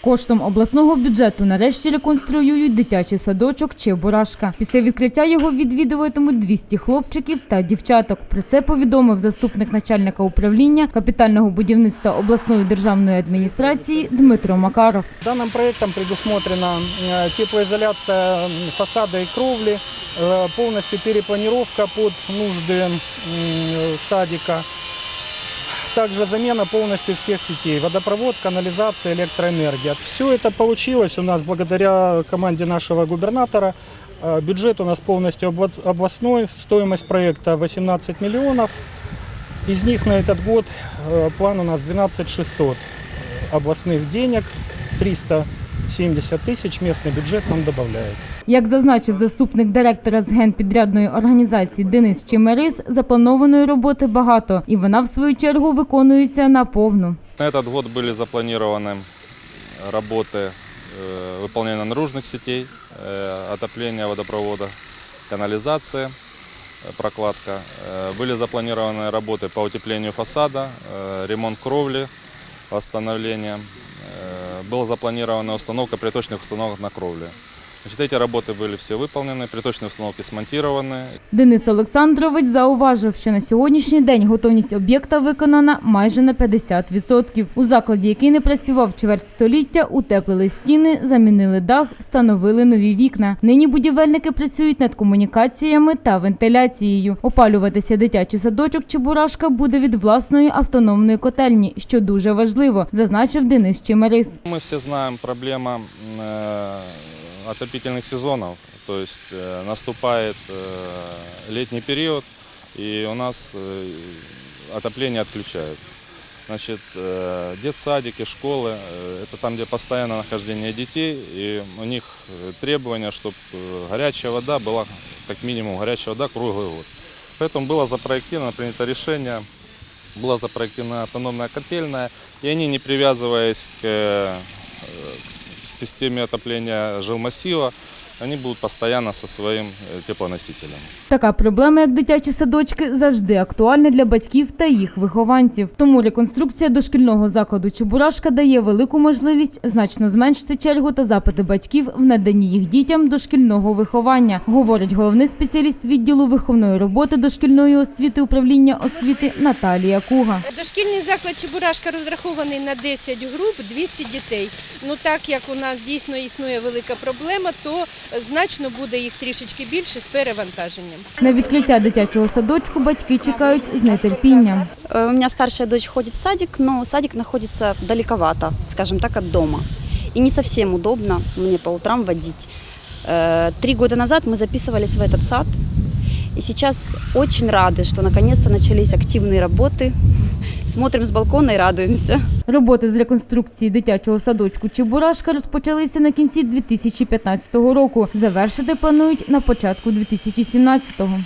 Коштом обласного бюджету нарешті реконструюють дитячий садочок Чебурашка. Після відкриття його відвідуватимуть 200 хлопчиків та дівчаток. Про це повідомив заступник начальника управління капітального будівництва обласної державної адміністрації Дмитро Макаров. Данным проектом предусмотрена э, теплоизоляция м, фасада и кровли, э, полностью перепланировка под нужды м, садика, также замена полностью всех сетей, водопровод, канализация, электроэнергия. Все это получилось у нас благодаря команде нашего губернатора. Э, Бюджет у нас полностью обла- областной, стоимость проекта 18 миллионов. Из них на этот год э, план у нас 12 600 областных денег, 370 тысяч местный бюджет нам добавляет. Як зазначив заступник директора з генпідрядної організації Денис Чемерис, запланованої роботи багато, і вона в свою чергу виконується наповну. На этот год были запланированы работы э, выполнения наружных сетей, э, отопления водопровода, канализация, э, прокладка. Э, Были запланированы работы по утеплению фасада, э, ремонт кровли, восстановление. Э, Была запланирована установка приточных установок на кровле. Значит, эти работы были все выполнены, приточные установки смонтированы. Денис Олександрович зауважив, що на сьогоднішній день готовність об'єкта виконана майже на 50%. У закладі, який не працював чверть століття, утеплили стіни, замінили дах, встановили нові вікна. Нині будівельники працюють над комунікаціями та вентиляцією. Опалюватися дитячий садочок Чебурашка буде від власної автономної котельні, що дуже важливо, зазначив Денис Чемерис. Мы все знаем проблема м, э, отопительных сезонов, то есть э, наступает э, летний период, и у нас э, отопление отключают. Значит, детсадики, школы, это там, где постоянное нахождение детей, и у них требования, чтобы горячая вода была, как минимум, горячая вода круглый год. Поэтому было запроектировано, принято решение, была запроектирована автономная котельная, и они, не привязываясь к системе отопления жилмассива, они будут постоянно со своим э, теплоносителем. Така проблема, як дитячі садочки, завжди актуальна для батьків та їх вихованців. Тому реконструкція дошкільного закладу Чебурашка дає велику можливість значно зменшити чергу та запити батьків в наданні їх дітям дошкільного виховання, говорить головний спеціаліст відділу виховної роботи дошкільної освіти управління освіти Наталія Куга. Дошкільний заклад Чебурашка розрахований на 10 груп, 200 дітей. Ну так як у нас дійсно існує велика проблема, то значно буде їх трішечки більше з перевантаженням. На відкриття дитячого садочку батьки чекають з нетерпінням. Э, У меня старшая дочь ходит в садик, но садик находится далековато, скажем так, от дома. И не совсем удобно мне по утрам водить. Э, Три года назад мы записывались в этот сад. И сейчас очень рады, что наконец-то начались активные работы. Смотрим з балкона і радуємося. Роботи з реконструкції дитячого садочку Чебурашка розпочалися на кінці 2015 року. Завершити планують на початку 2017-го.